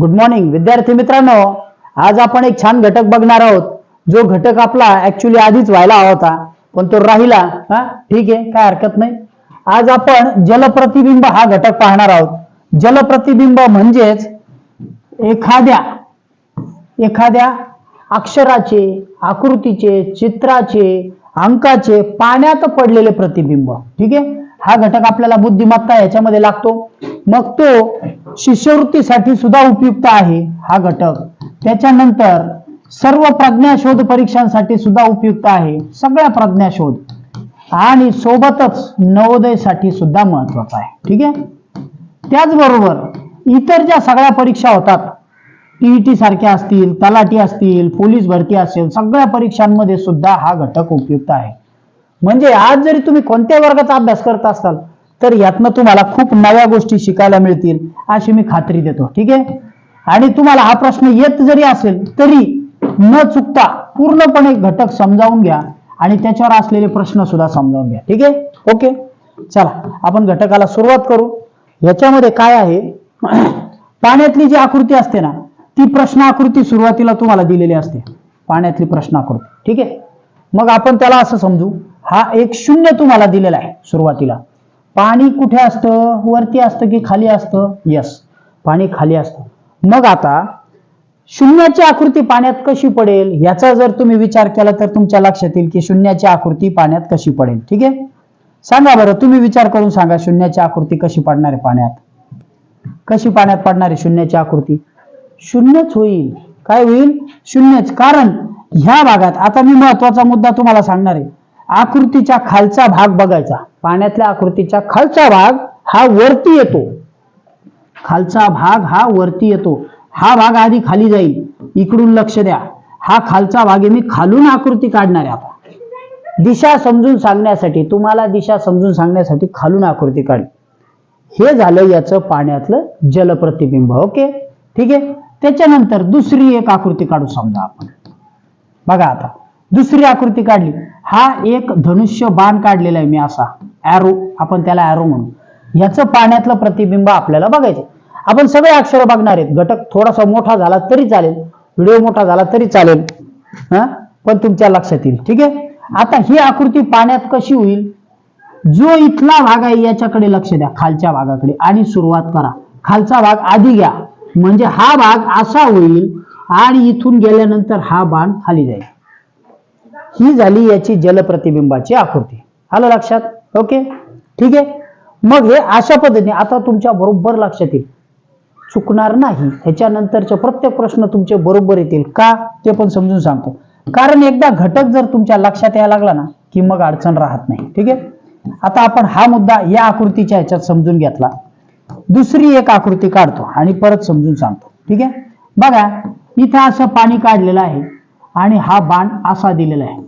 Good morning विद्यार्थी मित्रांनो. आज आपण एक छान घटक बघणार आहोत. जो घटक आपला ऍक्च्युली आधीच व्हायला हवा होता पण तो राहिला. हा ठीक आहे काय हरकत नाही. आज आपण जलप्रतिबिंब हा घटक पाहणार आहोत. जलप्रतिबिंब म्हणजेच एखाद्या एखाद्या अक्षराचे आकृतीचे चित्राचे अंकाचे पाण्यात पडलेले प्रतिबिंब. ठीक आहे? हा घटक आपल्याला बुद्धिमत्ता याच्यामध्ये लागतो. मग तो शिष्यवृत्तीसाठी सुद्धा उपयुक्त आहे हा घटक. त्याच्यानंतर सर्व प्रज्ञाशोध परीक्षांसाठी सुद्धा उपयुक्त आहे सगळ्या प्रज्ञाशोध आणि सोबतच नवोदयसाठी सुद्धा महत्त्वाचा आहे. ठीक आहे? त्याचबरोबर इतर ज्या सगळ्या परीक्षा होतात टीईटी सारख्या असतील तलाठी असतील पोलीस भरती असेल सगळ्या परीक्षांमध्ये सुद्धा हा घटक उपयुक्त आहे. म्हणजे आज जरी तुम्ही कोणत्या वर्गाचा अभ्यास करत असाल तर यातनं तुम्हाला खूप नव्या गोष्टी शिकायला मिळतील अशी मी खात्री देतो. ठीक आहे? आणि तुम्हाला हा प्रश्न येत जरी असेल तरी न चुकता पूर्णपणे घटक समजावून घ्या आणि त्याच्यावर असलेले प्रश्न सुद्धा समजावून घ्या. ठीक आहे? ओके? चला आपण घटकाला सुरुवात करू. याच्यामध्ये काय आहे? पाण्यातली जी आकृती असते ना ती प्रश्न आकृती सुरुवातीला तुम्हाला दिलेली असते. पाण्यातली प्रश्न आकृती. ठीक आहे? मग आपण त्याला असं समजू हा एक शून्य तुम्हाला दिलेला आहे सुरुवातीला. पाणी कुठे असतं? वरती असतं की खाली असतं? यस पाणी खाली असतं. मग आता शून्याची आकृती पाण्यात कशी पडेल? याचा जर तुम्ही विचार केला तर तुमच्या लक्षात येईल की शून्याची आकृती पाण्यात कशी पडेल. ठीक आहे? सांगा बरं तुम्ही विचार करून सांगा शून्याची आकृती कशी पडणार आहे पाण्यात? कशी पाण्यात पडणार आहे शून्याची आकृती? शून्यच होईल. काय होईल? शून्यच. कारण ह्या भागात आता मी महत्त्वाचा मुद्दा तुम्हाला सांगणार आहे. आकृतीच्या खालचा भाग बघायचा. पाण्यातल्या आकृतीच्या खालचा भाग हा वरती येतो. खालचा भाग हा वरती येतो. हा भाग आधी खाली जाईल. इकडून लक्ष द्या. हा खालचा भाग आहे मी खालून आकृती काढणार आहे आता. दिशा समजून सांगण्यासाठी तुम्हाला दिशा समजून सांगण्यासाठी खालून आकृती काढली हे झालं याचं पाण्यातलं जलप्रतिबिंब ओके? ठीक आहे? त्याच्यानंतर दुसरी एक आकृती काढू समजा आपण. बघा आता दुसरी आकृती काढली. हा एक धनुष्य बाण काढलेला आहे मी असा. ॲरो आपण त्याला ॲरो म्हणू. याचं पाण्यातलं प्रतिबिंब आपल्याला बघायचं आपण सगळे अक्षर बघणार आहेत. घटक थोडासा मोठा झाला तरी चालेल. व्हिडिओ मोठा झाला तरी चालेल. हा? पण तुमच्या लक्षात येईल. ठीक आहे? आता ही आकृती पाण्यात कशी होईल? जो इथला भाग आहे याच्याकडे लक्ष द्या. खालच्या भागाकडे. आणि सुरुवात करा. खालचा भाग आधी घ्या. म्हणजे हा भाग असा होईल आणि इथून गेल्यानंतर हा बाण खाली जाईल. ही झाली याची जलप्रतिबिंबाची आकृती. आलं लक्षात? ओके? ठीक आहे? मग हे अशा पद्धतीने आता तुमच्या बरोबर लक्षात येईल. चुकणार नाही. ह्याच्यानंतरचे प्रत्येक प्रश्न तुमचे बरोबर येतील. का? ते पण समजून सांगतो. कारण एकदा घटक जर तुमच्या लक्षात यायला लागला ना की मग अडचण राहत नाही. ठीक आहे? आता आपण हा मुद्दा या आकृतीच्या ह्याच्यात समजून घेतला. दुसरी एक आकृती काढतो आणि परत समजून सांगतो. ठीक आहे? बघा इथं असं पाणी काढलेलं आहे आणि हा बाण असा दिलेला आहे.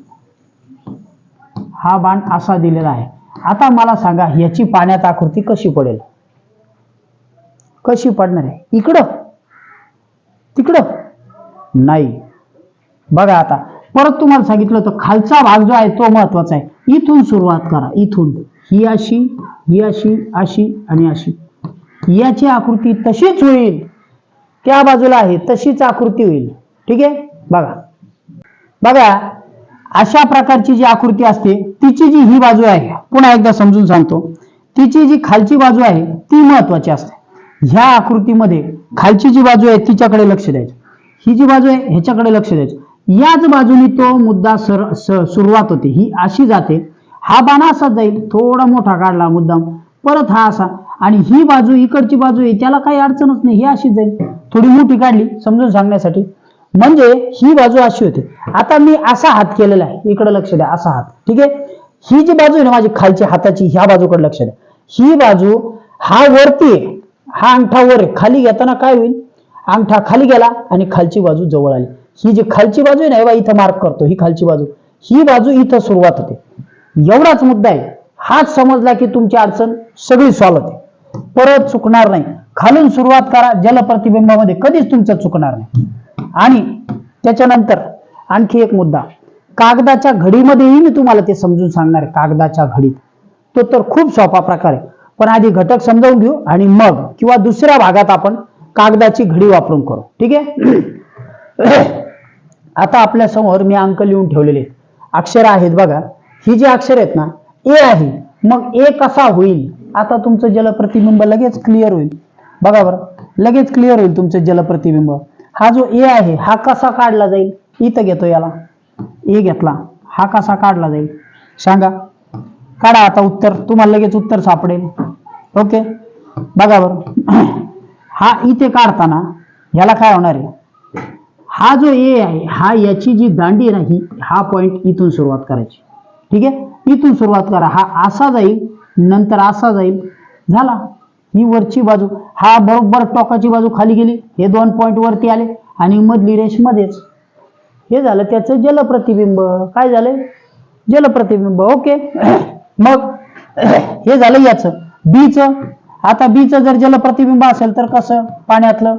हा बाण असा दिलेला आहे. आता मला सांगा याची पाण्यात आकृती कशी पडेल? कशी पडणार आहे? इकडं? तिकडं? नाही. बघा आता परत तुम्हाला सांगितलं तर खालचा भाग जो आहे तो महत्त्वाचा आहे. इथून सुरुवात करा इथून. ही अशी ही अशी अशी आणि अशी. याची आकृती तशीच होईल. त्या बाजूला आहे तशीच आकृती होईल. ठीक आहे? बघा. बघा अशा प्रकारची जी आकृती असते तिची जी ही बाजू आहे पुन्हा एकदा समजून सांगतो. तिची जी खालची बाजू आहे ती महत्वाची असते. ह्या आकृतीमध्ये खालची जी बाजू आहे तिच्याकडे लक्ष द्यायचं. ही जी बाजू आहे ह्याच्याकडे लक्ष द्यायचं. याच बाजूने तो मुद्दा सर सुरुवात होते. ही अशी जाते. हा बाण असाच जाईल. थोडा मोठा काढला मुद्दाम. परत हा असा. आणि ही बाजू इकडची बाजू आहे त्याला काही अडचणच नाही. ही अशीच जाईल थोडी मोठी काढली समजून सांगण्यासाठी. म्हणजे ही बाजू अशी होती. आता मी असा हात केलेला आहे. इकडे लक्ष द्या असा हात. ठीक आहे? ही जी बाजू आहे ना माझी खालची हाताची ह्या बाजूकडे लक्ष द्या. ही बाजू हा वरती आहे. हा अंगठा वर आहे. खाली घेताना काय होईल? अंगठा खाली गेला आणि खालची बाजू जवळ आली. ही जी खालची बाजू आहे ना बा इथं मार्क करतो. ही खालची बाजू. ही बाजू इथं सुरुवात होते. एवढाच मुद्दा आहे. हाच समजला की तुमची अडचण सगळी सॉल्व्ह होते. परत चुकणार नाही. खालून सुरुवात करा जलप्रतिबिंबामध्ये कधीच तुमचं चुकणार नाही. आणि त्याच्यानंतर आणखी एक मुद्दा. कागदाच्या घडीमध्येही मी तुम्हाला ते समजून सांगणार आहे कागदाच्या घडीत. तो तर खूप सोपा प्रकार आहे. पण आधी घटक समजावून घेऊ आणि मग किंवा दुसऱ्या भागात आपण कागदाची घडी वापरून करू. ठीक आहे? आता आपल्यासमोर मी अंक लिहून ठेवलेले अक्षर आहेत बघा. ही जी अक्षर आहेत ना ए आहे. मग ए कसा होईल? आता तुमचं जलप्रतिबिंब लगेच क्लिअर होईल. बघा बरं लगेच क्लिअर होईल तुमचं जलप्रतिबिंब. हा जो ए आहे हा कसा काढला जाईल? इथं घेतो याला. ए घेतला. हा कसा काढला जाईल? सांगा. काढा आता उत्तर. तुम्हाला लगेच उत्तर सापडेल. ओके बघा बरं. हा इथे काढताना ह्याला काय होणार आहे? हा जो ए आहे हा याची जी दांडी नाही हा पॉइंट इथून सुरुवात करायची. ठीक आहे? इथून सुरुवात करा. हा असा जाईल नंतर असा जाईल. झाला. ही वरची बाजू. हा बरोबर टोकाची बाजू खाली गेली. हे दोन पॉईंट वरती आले. आणि मधली रेष मध्येच. हे झालं त्याचं जलप्रतिबिंब. काय झालं जलप्रतिबिंब. ओके. मग हे झालं याचं. बीचं आता बीचं जर जलप्रतिबिंब असेल तर कसं? पाण्यातलं.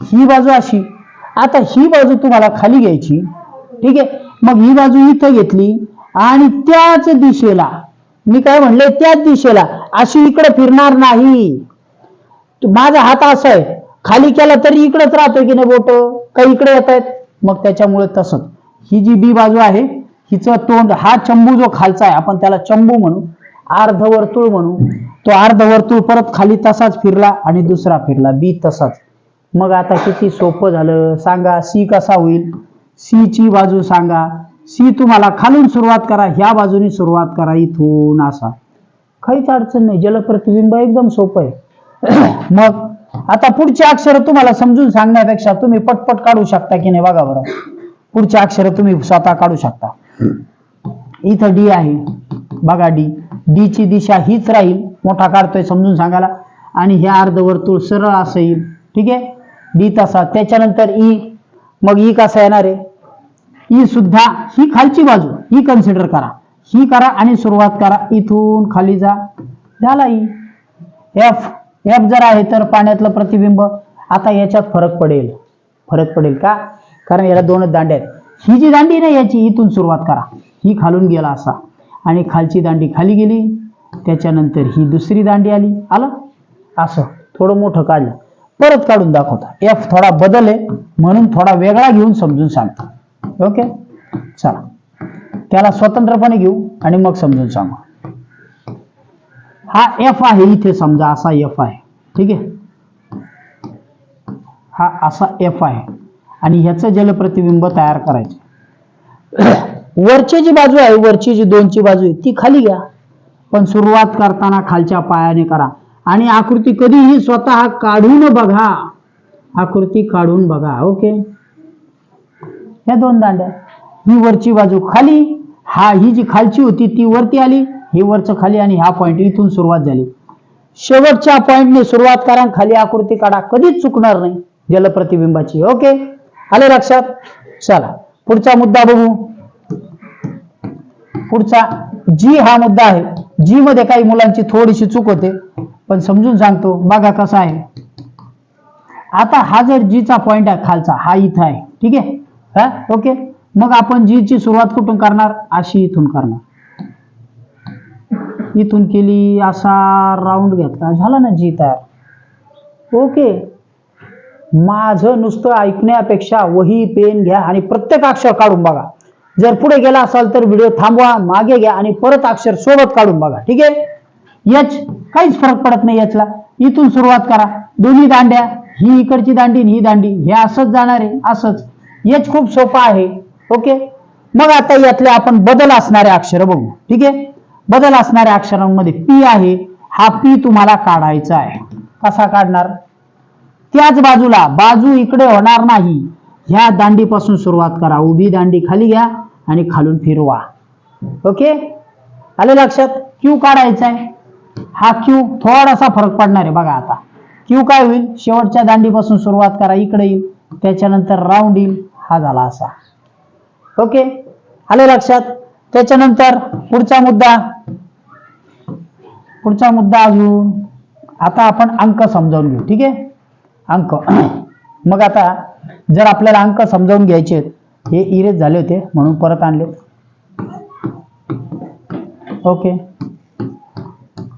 ही बाजू अशी. आता ही बाजू तुम्हाला खाली घ्यायची. ठीक आहे? मग ही बाजू इथं घेतली. आणि त्याच दिशेला मी काय म्हणले त्याच दिशेला. अशी इकडे फिरणार नाही. माझा हात असा आहे. खाली केला तरी इकडेच राहतोय की नाही बोट? काही इकडे येत आहेत? मग त्याच्यामुळे तसंच. ही जी बी बाजू आहे हिचं तोंड हा चंबू जो खालचा आहे आपण त्याला चंबू म्हणू अर्धवर्तुळ म्हणू तो अर्धवर्तुळ परत खाली तसाच फिरला आणि दुसरा फिरला बी तसाच. मग आता किती सोपं झालं. सांगा सी कसा होईल? सी ची बाजू सांगा. सी तुम्हाला खालून सुरुवात करा ह्या बाजूने सुरुवात करा इथून असा. काहीच अडचण नाही जलप्रतिबिंब एकदम सोपं आहे. मग आता पुढची अक्षर तुम्हाला समजून सांगण्यापेक्षा तुम्ही पटपट काढू शकता की नाही बघा बरं. पुढची अक्षर तुम्ही स्वतः काढू शकता. इथं डी आहे. बघा डी. डी ची दिशा हीच राहील. मोठा काढतोय समजून सांगायला. आणि हे अर्धवर्तुळ सरळ असेल ठीक आहे? डी तसा. त्याच्यानंतर ई. मग ई कसा येणार आहे? ही सुद्धा ही खालची बाजू ही कन्सिडर करा. ही करा आणि सुरुवात करा. इथून खाली जा. झाला ई. एफ एफ जर आहे तर पाण्यातलं प्रतिबिंब आता याच्यात फरक पडेल. फरक पडेल का? कारण याला दोनच दांड्या आहेत. ही जी दांडी ना याची इथून सुरुवात करा. ही खालून गेला असा. आणि खालची दांडी खाली गेली. त्याच्यानंतर ही दुसरी दांडी आली. आलं? असं. थोडं मोठं काढलं. परत काढून दाखवता. एफ थोडा बदल आहे म्हणून थोडा वेगळा घेऊन समजून सांगतो. ओके चला. त्याला स्वतंत्रपणे घेऊ आणि मग समजून सांगू. हा एफ आहे इथे समजा असा एफ आहे. ठीक आहे? हा असा एफ आहे. आणि ह्याचं जलप्रतिबिंब तयार करायचं. वरची जी बाजू आहे वरची जी दोनची बाजू आहे ती खाली घ्या. पण सुरुवात करताना खालच्या पायाने करा. आणि आकृती कधीही स्वतः काढून बघा. आकृती काढून बघा. ओके ह्या दोन दांड्या. ही वरची बाजू खाली हा ही जी खालची होती ती वरती आली ही वरचं खाली आणि हा पॉईंट इथून सुरुवात झाली. शेवटच्या पॉईंटने सुरुवात करा आणि खाली आकृती काढा कधीच चुकणार नाही. जलप्रतिबिंबाची ओके आले लक्षात? चला पुढचा मुद्दा बघू. पुढचा जी हा मुद्दा आहे जी मध्ये काही मुलांची थोडीशी चूक होते पण समजून सांगतो बघा कसा आहे. आता हा जर जीचा पॉइंट आहे खालचा हा इथं आहे ठीक आहे? हा? ओके. मग आपण जी ची सुरुवात कुठून करणार? अशी इथून करणार. इथून केली असा राऊंड घेतला. झाला ना जी तयार. ओके. माझं नुसतं ऐकण्यापेक्षा वही पेन घ्या आणि प्रत्येक अक्षर काढून बघा. जर पुढे गेला असाल तर व्हिडिओ थांबवा मागे घ्या आणि परत अक्षर सोबत काढून बघा. ठीक आहे? याच काहीच फरक पडत नाही याचला इथून सुरुवात करा. दोन्ही दांड्या ही इकडची दांडी आणि ही दांडी. हे असंच जाणार आहे. असंच. एच खूप सोपं आहे. ओके? मग आता यातले आपण बदल असणारे अक्षर बघू. ठीक आहे? बदल असणाऱ्या अक्षरांमध्ये पी आहे. हा पी तुम्हाला काढायचा आहे. कसा काढणार? त्याच बाजूला बाजू इकडे होणार नाही. ह्या दांडीपासून सुरुवात करा. उभी दांडी खाली घ्या आणि खालून फिरवा. ओके? आले लक्षात? क्यू काढायचा आहे. हा क्यू थोडासा फरक पडणार आहे बघा आता. क्यू काय होईल? शेवटच्या दांडीपासून सुरुवात करा. इकडे येईल. त्याच्यानंतर राऊंड येईल. हा झाला असा. ओके? आले लक्षात? त्याच्यानंतर पुढचा मुद्दा. पुढचा मुद्दा अजून. आता आपण अंक समजावून घेऊ ठीक आहे? अंक. मग आता जर आपल्याला अंक समजावून घ्यायचे हे इरेज झाले होते म्हणून परत आणले. ओके?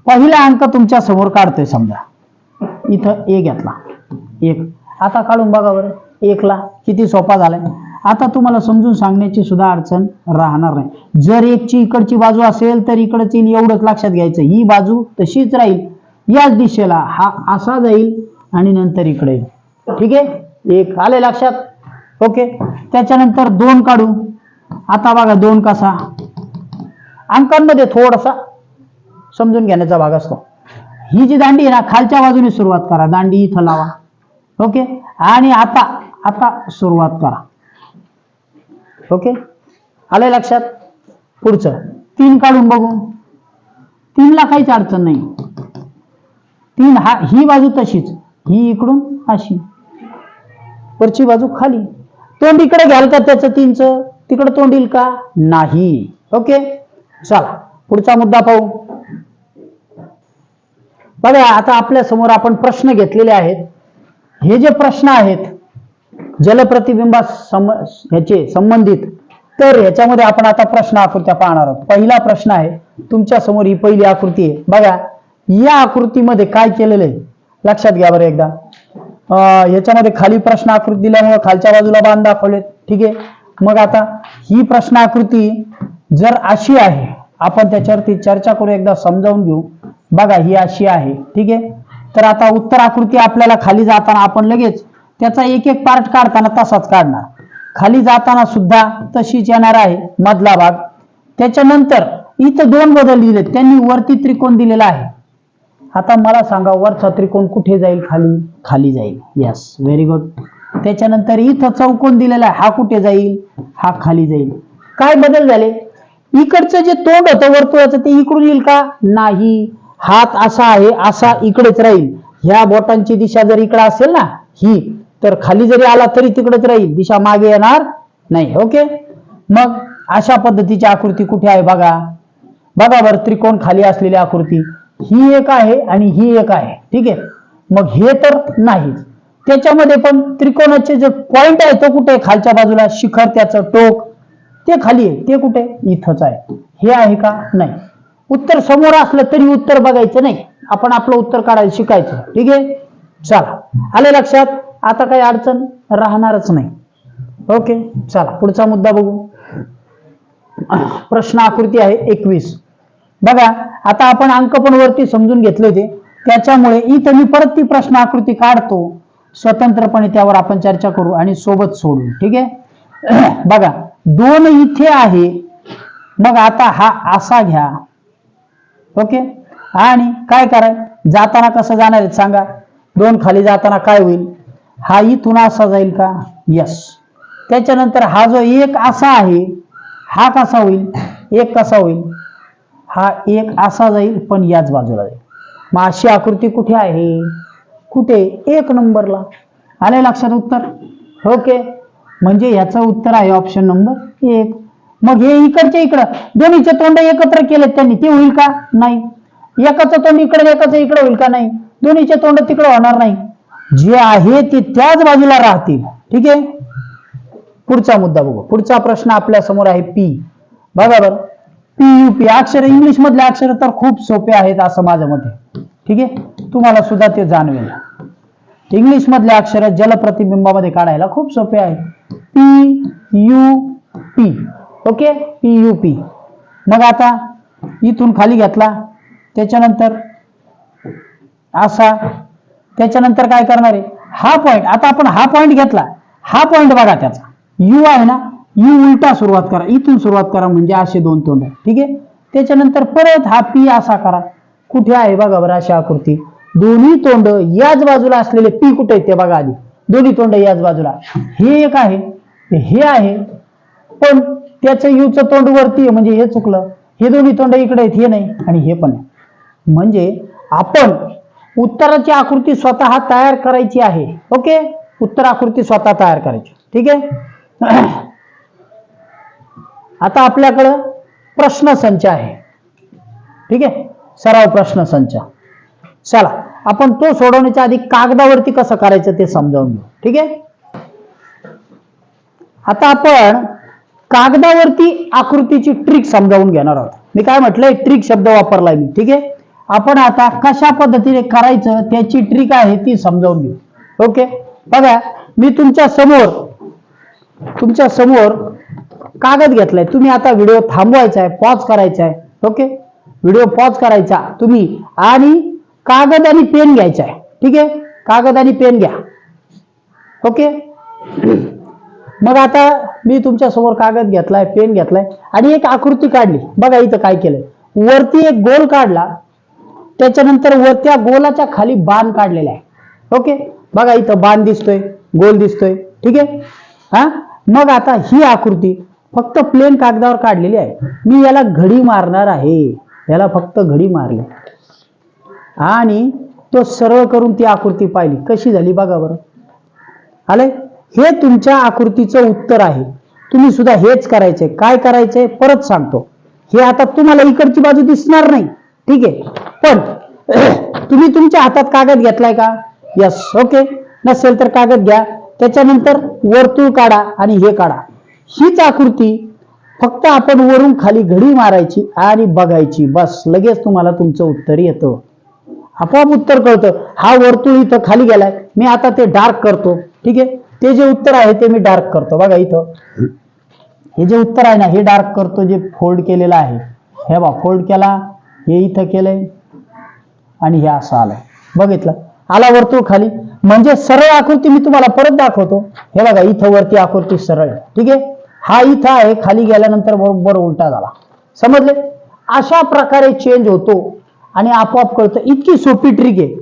पहिला अंक तुमच्यासमोर काढतोय समजा. इथं ए घेतला. एक. आता काढून बघा बरं. एकला किती सोपा झालाय? आता तुम्हाला समजून सांगण्याची सुद्धा अडचण राहणार नाही. जर एकची इकडची बाजू असेल तर इकडची एवढंच लक्षात घ्यायचं. ही बाजू तशीच राहील. याच दिशेला हा असा जाईल आणि नंतर इकडे येईल. ठीक आहे? एक आले लक्षात? ओके. त्याच्यानंतर दोन काढू. आता बघा दोन कसा? अंकांमध्ये थोडासा समजून घेण्याचा भाग असतो. ही जी दांडी आहे ना खालच्या बाजूने सुरुवात करा. दांडी इथं लावा. ओके? आणि आता आता सुरुवात करा. ओके? आलंय लक्षात? पुढचं. तीन काढून बघू. तीनला काहीच अडचण नाही. तीन हा ही बाजू तशीच. ही इकडून अशी. वरची बाजू खाली. तोंड इकडे घ्याल का त्याचं तीनचं? तिकडे तोंड येईल का? नाही. ओके? चला पुढचा मुद्दा पाहू. बघा आता आपल्यासमोर आपण प्रश्न घेतलेले आहेत. हे जे प्रश्न आहेत जलप्रतिबिंबा सम ह्याचे संबंधित. तर ह्याच्यामध्ये आपण आता प्रश्न आकृत्या पाहणार आहोत. पहिला प्रश्न आहे तुमच्यासमोर ही पहिली आकृती आहे. बघा या आकृतीमध्ये काय केलेलं आहे? लक्षात घ्या बरं एकदा. याच्यामध्ये ह्याच्यामध्ये खाली प्रश्न आकृती दिल्यामुळे खालच्या बाजूला बाण दाखवले ठीक आहे? मग आता ही प्रश्न आकृती जर अशी आहे आपण त्याच्यावरती चर्चा करू एकदा समजावून घेऊ. बघा ही अशी आहे. ठीक आहे? तर आता उत्तर आकृती आपल्याला खाली जाताना आपण लगेच त्याचा एक एक पार्ट काढताना तसाच काढणार. खाली जाताना सुद्धा तशीच येणार आहे मधला भाग त्याच्यानंतर इथं दोन बदल दिले त्यांनी वरती त्रिकोण दिलेला आहे. आता मला सांगा वरचा त्रिकोण कुठे जाईल खाली? खाली जाईल. यस व्हेरी गुड त्याच्यानंतर इथं चौकोन दिलेला आहे. हा कुठे जाईल? हा खाली जाईल. काय बदल झाले? इकडचं जे तोंड होतं वर्तुळाचं ते इकडून येईल का? नाही. हात असा आहे असा इकडेच राहील. ह्या बोटांची दिशा जर इकडे असेल ना ही. तर खाली जरी आला तरी तिकडेच राहील. दिशा मागे येणार नाही ओके? मग अशा पद्धतीची आकृती कुठे आहे बघा? बघा बरं त्रिकोण खाली असलेली आकृती. ही एक आहे आणि ही एक आहे. ठीक आहे? मग हे तर नाहीच. त्याच्यामध्ये पण त्रिकोणाचे जे पॉइंट आहे तो कुठे आहे? खालच्या बाजूला शिखर त्याचं टोक. ते खाली आहे. ते कुठे? इथंच आहे. हे आहे का? नाही. उत्तर समोर असलं तरी उत्तर बघायचं नाही. आपण आपलं उत्तर काढायला शिकायचं. ठीक आहे? चला. आले लक्षात? आता काही अडचण राहणारच नाही. ओके चला पुढचा मुद्दा बघू. प्रश्न आकृती आहे एकवीस. बघा आता आपण अंक पण वरती समजून घेतले होते. त्याच्यामुळे इथं मी परत ती प्रश्न आकृती काढतो. स्वतंत्रपणे त्यावर आपण चर्चा करू आणि सोबत सोडू. ठीक आहे? बघा दोन इथे आहे. मग आता हा असा घ्या. ओके आणि काय कराय जाताना कसं जाणार आहे? सांगा. दोन खाली जाताना काय होईल? हा इथून असा जाईल का? यस त्याच्यानंतर हा जो एक असा आहे हा कसा होईल? एक कसा होईल? हा एक असा जाईल पण याच बाजूला जाईल. मग अशी आकृती कुठे आहे? कुठे? एक नंबरला. आले लक्षात उत्तर? ओके म्हणजे याचं उत्तर आहे ऑप्शन नंबर एक. मग हे इकडच्या इकडं. दोन्हीचे तोंड एकत्र केले त्यांनी. ते होईल का? नाही. एकाचं तोंड इकडे एकाचं इकडे होईल का? नाही. दोन्हीचे तोंड तिकडे होणार नाही. जे आहे ते त्याच बाजूला राहतील. ठीक आहे? पुढचा मुद्दा बघू. पुढचा प्रश्न आपल्यासमोर आहे पी बघा बरं. पी यू पी अक्षर इंग्लिश मधले अक्षर तर खूप सोपे आहेत असं माझं मत आहे ठीक आहे? तुम्हाला सुद्धा ते जाणवेल. इंग्लिश मधले अक्षर जलप्रतिबिंबामध्ये काढायला खूप सोपे आहेत. P U P okay? P U P मग आता इथून खाली घेतला. त्याच्यानंतर असा त्याच्यानंतर काय करणार आहे? हा पॉईंट आता आपण हा पॉईंट घेतला. हा पॉईंट बघा त्याचा. यू आहे ना? यू उलटा सुरुवात करा. इथून सुरुवात करा म्हणजे असे दोन तोंड. ठीक आहे? त्याच्यानंतर परत हा पी असा करा. कुठे आहे बघा बरं अशी आकृती. दोन्ही तोंड याच बाजूला असलेले पी कुठे आहेत ते बघा आधी. दोन्ही तोंड याच बाजूला. हे एक आहे. हे आहे. पण त्याचं युचं तोंड वरती आहे म्हणजे हे चुकलं. हे दोन्ही तोंड इकडे आहेत हे नाही. आणि हे पण आहे म्हणजे आपण उत्तराची आकृती स्वतः तयार करायची आहे. ओके? उत्तर आकृती स्वतः तयार करायची. ठीक आहे? आता आपल्याकडं प्रश्न संच आहे. ठीक आहे? सराव प्रश्न संच. चला आपण तो सोडवण्याच्या आधी कागदावरती कसं करायचं ते समजावून घेऊ. ठीक आहे? आता आपण कागदावरती आकृतीची ट्रिक समजावून घेणार आहोत. मी काय म्हटलंय? ट्रिक शब्द वापरलाय मी. ठीक आहे? आपण आता कशा पद्धतीने करायचं त्याची ट्रिक आहे ती समजावून घेऊ. ओके बघा मी तुमच्यासमोर तुमच्यासमोर कागद घेतलाय. तुम्ही आता व्हिडिओ थांबवायचा आहे पॉज करायचा आहे ओके व्हिडिओ पॉज करायचा. तुम्ही आणि कागद आणि पेन घ्यायचा आहे ठीक आहे? कागद आणि पेन घ्या. ओके मग आता मी तुमच्यासमोर कागद घेतलाय पेन घेतलाय आणि एक आकृती काढली. बघा इथं काय केलंय. वरती एक गोल काढला. त्याच्यानंतर वर त्या गोलाच्या खाली बाण काढलेला आहे. ओके बघा इथं बाण दिसतोय गोल दिसतोय. ठीक आहे? हा? मग आता ही आकृती फक्त प्लेन कागदावर काढलेली आहे. मी याला घडी मारणार आहे. याला फक्त घडी मारली. आणि तो सरळ करून ती आकृती पाहिली. कशी झाली बघा बरं. आले? हे तुमच्या आकृतीचं उत्तर आहे. तुम्ही सुद्धा हेच करायचंय. काय करायचंय? परत सांगतो. हे आता तुम्हाला इकडची बाजू दिसणार नाही. ठीक आहे? पण तुम्ही तुमच्या हातात कागद घेतलाय का? यस ओके नसेल तर कागद घ्या. त्याच्यानंतर वर्तुळ काढा आणि हे काढा. हीच आकृती फक्त आपण वरून खाली घडी मारायची आणि बघायची. बस लगेच तुम्हाला तुमचं उत्तर येतं. आपोआप उत्तर कळतं. हा वर्तुळ इथं खाली गेलाय. मी आता ते डार्क करतो. ठीक आहे? ते जे उत्तर आहे ते मी डार्क करतो. बघा इथं. हे जे उत्तर आहे ना हे डार्क करतो जे फोल्ड केलेलं आहे. हे बा फोल्ड केला. हे इथं केलंय. आणि हे असं आलंय. बघितलं? आला वर्तुळ खाली. म्हणजे सरळ आकृती मी तुम्हाला परत दाखवतो. हे बघा इथं वरती आकृती सरळ ठीक आहे? हा इथं आहे खाली गेल्यानंतर बरोबर उलटा झाला. समजले? अशा प्रकारे चेंज होतो आणि आपोआप कळतं. इतकी सोपी ट्रिक आहे.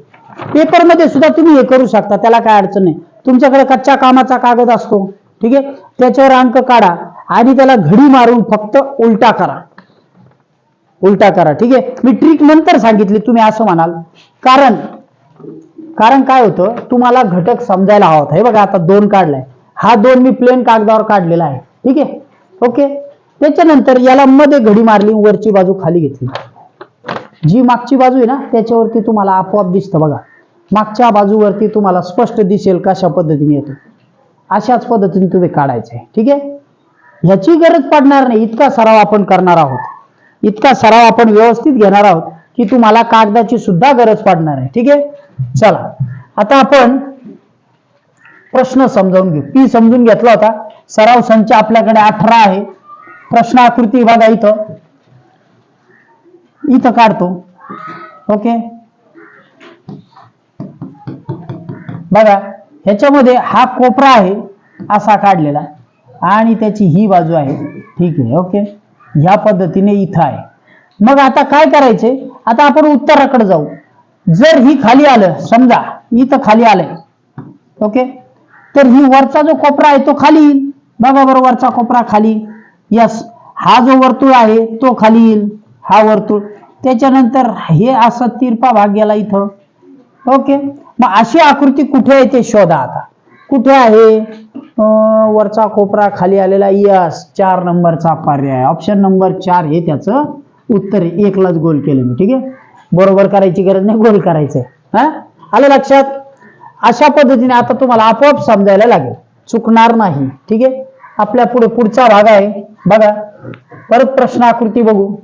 पेपरमध्ये सुद्धा तुम्ही हे करू शकता. त्याला काय अडचण नाही. तुमच्याकडे कच्च्या कामाचा कागद असतो. ठीक आहे? त्याच्यावर अंक काढा आणि त्याला घडी मारून फक्त उलटा करा. उलटा करा ठीक आहे? मी ट्रिक नंतर सांगितली तुम्ही असं म्हणाल. कारण कारण काय होतं? तुम्हाला घटक समजायला हवा होता. हे बघा आता दोन काढलाय. हा दोन मी प्लेन कागदावर काढलेला आहे. ठीक आहे? ओके? त्याच्यानंतर याला मध्ये घडी मारली वरची बाजू खाली घेतली. जी मागची बाजू आहे ना त्याच्यावरती तुम्हाला आपोआप दिसतं बघा. मागच्या बाजूवरती तुम्हाला स्पष्ट दिसेल कशा पद्धतीने येतो. अशाच पद्धतीने तुम्ही काढायचं आहे. ठीक आहे? ह्याची गरज पडणार नाही. इतका सराव आपण करणार आहोत. इतका सराव आपण व्यवस्थित घेणार आहोत की तुम्हाला कागदाची सुद्धा गरज पडणार आहे. ठीक आहे? चला. आता आपण प्रश्न समजावून घेऊ. पी समजून घेतला होता. सराव संच आपल्याकडे अठरा आहे. प्रश्न आकृती बघा इथं. इथं काढतो. ओके? बघा ह्याच्यामध्ये हा कोपरा आहे असा काढलेला. आणि त्याची ही बाजू आहे. ठीक आहे. ओके? ह्या पद्धतीने इथं आहे. मग आता काय करायचे? आता आपण उत्तराकडे जाऊ. जर ही खाली आलं समजा इथं खाली आलंय ओके? तर ही वरचा जो कोपरा आहे तो खाली येईल. बघा बरं वरचा कोपरा खाली. यस हा जो वर्तुळ आहे तो खाली येईल. हा वर्तुळ. त्याच्यानंतर हे असं तिरपा भाग गेला इथं. ओके? मग अशी आकृती कुठे आहे ते शोधा आता. कुठे आहे? वरचा कोपरा खाली आलेला यस चार नंबरचा पर्याय ऑप्शन नंबर चार हे त्याचं उत्तर आहे. एकलाच गोल केलं मी ठीक आहे? बरोबर करायची गरज नाही गोल करायचंय. हा? आलं लक्षात? अशा पद्धतीने आता तुम्हाला आपोआप समजायला लागेल. चुकणार नाही ठीक आहे? आपल्या पुढे पुढचा भाग आहे. बघा. परत प्रश्न आकृती बघू.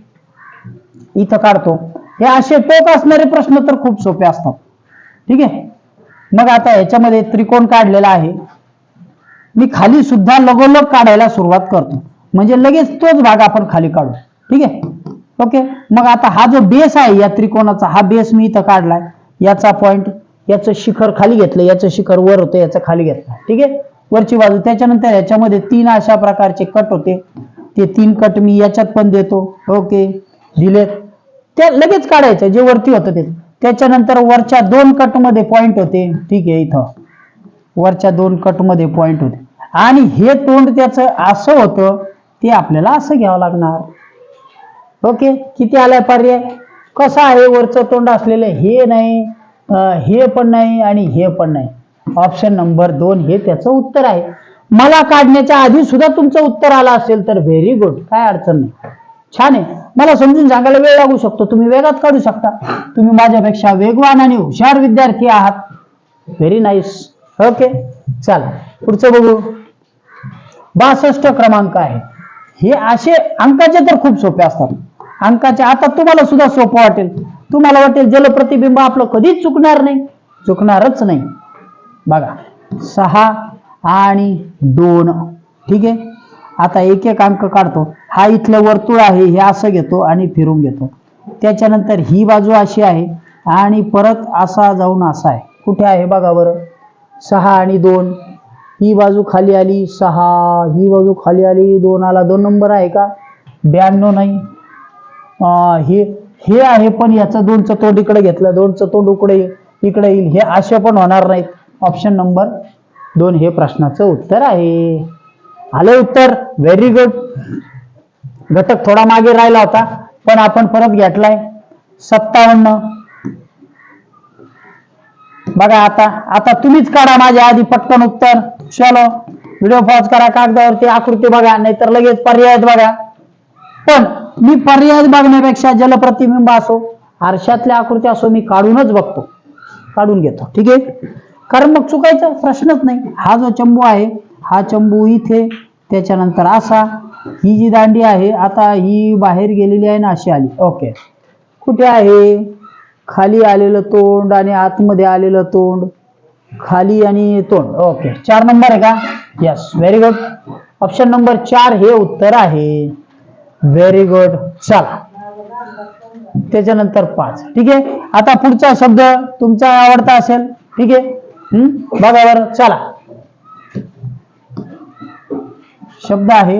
इथं काढतो. हे असे टोक असणारे प्रश्न तर खूप सोपे असतात. ठीक आहे? मग आता ह्याच्यामध्ये त्रिकोण काढलेला आहे. मी खाली सुद्धा लगोलग काढायला सुरुवात करतो. म्हणजे लगेच तोच भाग आपण खाली काढू. ठीक आहे? ओके? मग आता हा जो बेस आहे या त्रिकोणाचा हा बेस मी इथं काढलाय. याचा पॉइंट याचं शिखर खाली घेतलं याचं शिखर वर होतं याचं खाली घेतलं. ठीक आहे? वरची बाजू त्याच्यानंतर याच्यामध्ये तीन अशा प्रकारचे कट होते. ते तीन कट मी याच्यात पण देतो. ओके? दिलेत. ते लगेच काढायचं जे वरती होतं ते. त्याच्यानंतर वरच्या दोन कटमध्ये पॉईंट पॉइंट होते. ठीक आहे इथं. वरच्या दोन कटमध्ये पॉईंट पॉइंट होते. आणि हे तोंड त्याचं असं होतं ते आपल्याला असं घ्यावं लागणार. ओके? किती आलाय पर्याय? कसं आहे वरचं तोंड असलेलं? हे नाही हे पण नाही आणि हे पण नाही. ऑप्शन नंबर दोन हे त्याचं उत्तर आहे. मला काढण्याच्या आधी सुद्धा तुमचं उत्तर आलं असेल तर व्हेरी गुड काय अडचण नाही. छान आहे. मला समजून सांगायला वेळ लागू शकतो. तुम्ही वेगात काढू शकता. तुम्ही माझ्यापेक्षा वेगवान आणि हुशार विद्यार्थी आहात. व्हेरी नाईस ओके चला. पुढचं बघू. बासष्ट क्रमांक आहे. हे असे अंकाचे तर खूप सोपे असतात. अंकाचे आता तुम्हाला सुद्धा सोपं वाटेल. तुम्हाला वाटेल जलप्रतिबिंब आपलं कधीच चुकणार नाही. चुकणारच नाही. बघा सहा आणि दोन ठीक आहे? आता एक एक अंक काढतो. हा इथलं वर्तुळ आहे हे असं घेतो आणि फिरून घेतो. त्याच्यानंतर ही बाजू अशी आहे आणि परत असा जाऊन असा आहे. कुठे आहे बघा बरं. सहा आणि दोन ही बाजू खाली आली सहा. ही बाजू खाली आली दोन आला. दोन नंबर आहे का? ब्याण्णव नाही. हे हे आहे पण याचा दोनचं तोंड इकडे घेतलं. दोनचं तोंड उकडे इकडे येईल. हे असे पण होणार नाहीत. ऑप्शन नंबर दोन हे प्रश्नाचं उत्तर आहे. आले उत्तर? व्हेरी गुड घटक थोडा मागे राहिला होता पण आपण परत घेतलाय. सत्तावन्न. बघा आता आता तुम्हीच काढा माझ्या आधी पटकन उत्तर. चलो व्हिडिओ पॉज करा कागदावरती आकृती बघा नाहीतर लगेच पर्याय बघा. पण मी पर्याय बघण्यापेक्षा जलप्रतिबिंब असो आरशातल्या आकृती असो मी काढूनच बघतो. काढून घेतो ठीक आहे? कारण मग चुकायचा प्रश्नच नाही. हा जो चंबू आहे हा चंबू इथे त्याच्यानंतर असा. ही जी दांडी आहे आता ही बाहेर गेलेली आहे ना अशी आली. ओके. कुठे आहे? खाली आलेलं तोंड आणि आतमध्ये आलेलं तोंड. खाली आणि तोंड. ओके चार नंबर आहे का? Yes very good option number चार हे उत्तर आहे. व्हेरी गुड चला. त्याच्यानंतर पाच. ठीक आहे? आता पुढचा शब्द तुमचा आवडता असेल. ठीक आहे? हम्म? बघा बरं. चला. शब्द आहे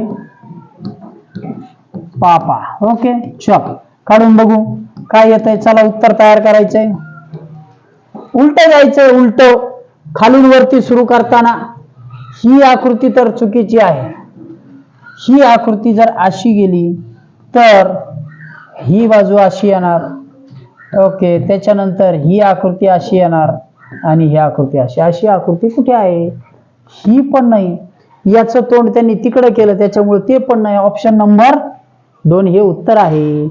पापा. ओके चल. काढून बघू. काय येत आहे चला उत्तर तयार करायचंय. उलट जायचंय उलट. खालून वरती सुरू करताना ही आकृती तर चुकीची आहे. ही आकृती जर अशी गेली तर ही बाजू अशी येणार. ओके त्याच्यानंतर ही आकृती अशी येणार आणि ही आकृती अशी. अशी आकृती कुठे आहे? ही पण नाही. याचं तोंड त्यांनी तिकडे केलं त्याच्यामुळे ते पण नाही. ऑप्शन नंबर दोन हे उत्तर आहे.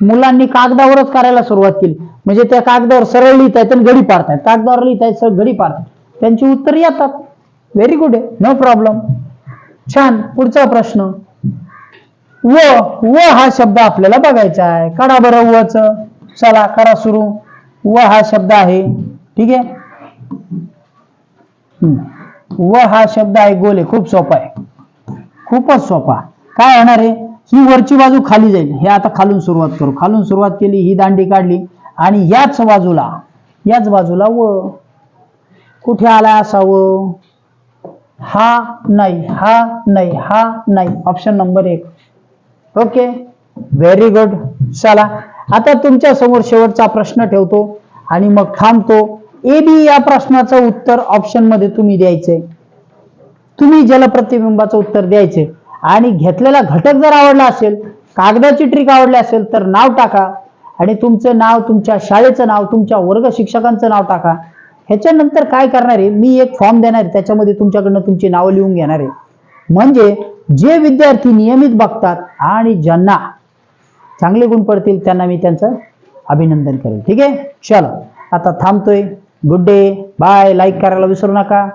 मुलांनी कागदावरच करायला सुरुवात केली. म्हणजे त्या कागदावर सरळ लिहित आहेत आणि घडी पाडतायत. कागदावर लिहित आहेत सरळ घडी पाडतात त्यांची उत्तर येतात. व्हेरी गुड आहे नो प्रॉब्लेम छान. पुढचा प्रश्न. व व हा शब्द आपल्याला बघायचा आहे. काढा बरं वच. चला करा सुरू. व हा शब्द आहे. ठीक आहे? व हा शब्द आहे गोल. आहे खूप सोपा आहे. खूपच सोपा. काय होणार आहे? ही वरची बाजू खाली जाईल. हे आता खालून सुरुवात करू. खालून सुरुवात केली ही दांडी काढली आणि याच बाजूला याच बाजूला व. कुठे आला असावं? हा नाही हा नाही हा नाही. ऑप्शन नंबर एक. ओके व्हेरी गुड चला आता तुमच्यासमोर शेवटचा प्रश्न ठेवतो आणि मग थांबतो. ए बी या प्रश्नाचं उत्तर ऑप्शनमध्ये तुम्ही द्यायचंय तुम्ही जलप्रतिबिंबाचं उत्तर द्यायचे. आणि घेतलेला घटक जर आवडला असेल कागदाची ट्रिक आवडली असेल तर नाव टाका. आणि तुमचं नाव तुमच्या शाळेचं नाव तुमच्या वर्ग शिक्षकांचं नाव टाका. ह्याच्यानंतर काय करणार आहे? मी एक फॉर्म देणार आहे. त्याच्यामध्ये तुमच्याकडनं तुमची नावं लिहून घेणार आहे. म्हणजे जे विद्यार्थी नियमित बघतात आणि ज्यांना चांगले गुण पडतील त्यांना मी त्यांचं अभिनंदन करेल. ठीक आहे? चलो आता थांबतोय. गुड डे बाय लाईक करायला विसरू नका.